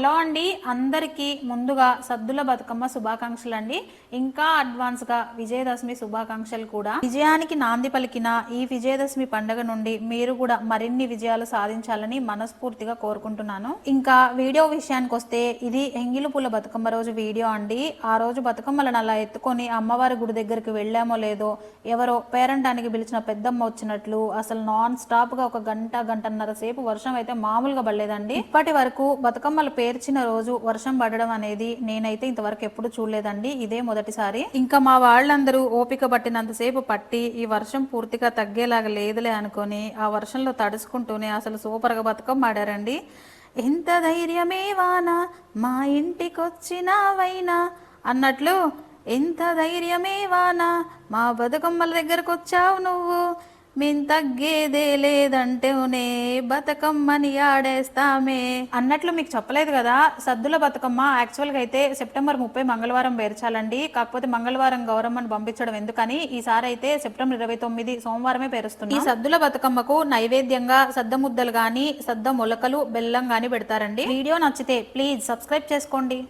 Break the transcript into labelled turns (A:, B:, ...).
A: Hello అండి అందరికీ ముందుగా సద్దుల బతుకమ్మ శుభాకాంక్షలు అండి ఇంకా అడ్వాన్స్గా విజయదశమి శుభాకాంక్షలు కూడా. విజయానికి నాంది పలికిన ఈ విజయదశమి పండుగ నుండి మీరు కూడా మరిన్ని విజయాలు సాధించాలని మనస్ఫూర్తిగా కోరుకుంటున్నాను. ఇంకా వీడియో విషయానికి వస్తే ఇది ఎంగిలి పూల బతుకమ్మ రోజు వీడియో అండి. ఆ రోజు బతుకమ్మలను అలా ఎత్తుకొని అమ్మవారి గుడి దగ్గరికి వెళ్ళామో లేదో ఎవరో పేరంటానికి పిలిచిన పెద్దమ్మ వచ్చినట్లు అసలు నాన్ స్టాప్గా ఒక గంట గంటన్నర సేపు వర్షం అయితే మామూలుగా పడలేదండి. ఇప్పటి వరకు బతుకమ్మల పేరు పేర్చిన రోజు వర్షం పడడం అనేది నేనైతే ఇంతవరకు ఎప్పుడు చూడలేదండి. ఇదే మొదటిసారి. ఇంకా మా వాళ్ళందరూ ఓపిక పట్టినంతసేపు పట్టి ఈ వర్షం పూర్తిగా తగ్గేలాగా లేదులే అనుకొని ఆ వర్షంలో తడుచుకుంటూనే అసలు సూపర్గా బతుకమ్మ ఆడారండి. ఎంత ధైర్యమే వానా మా ఇంటికొచ్చినావైనా అన్నట్లు ఎంత ధైర్యమే వానా మా బతుకమ్మల దగ్గరకు వచ్చావు నువ్వు. మేం తగ్గేదే లేదంటేనే బతుకమ్మని ఆడేస్తామే. అన్నట్లు మీకు చెప్పలేదు కదా సద్దుల బతుకమ్మ యాక్చువల్గా అయితే సెప్టెంబర్ ముప్పై మంగళవారం పేర్చాలండి. కాకపోతే మంగళవారం గౌరమ్మను పంపించడం ఎందుకని ఈసారి అయితే సెప్టెంబర్ ఇరవై తొమ్మిది సోమవారమే పేరుస్తుంది ఈ సద్దుల బతుకమ్మకు నైవేద్యంగా సద్ద ముద్దలు గాని సద్ద మొలకలు బెల్లం గాని పెడతారండి. వీడియో నచ్చితే ప్లీజ్ సబ్స్క్రైబ్ చేసుకోండి.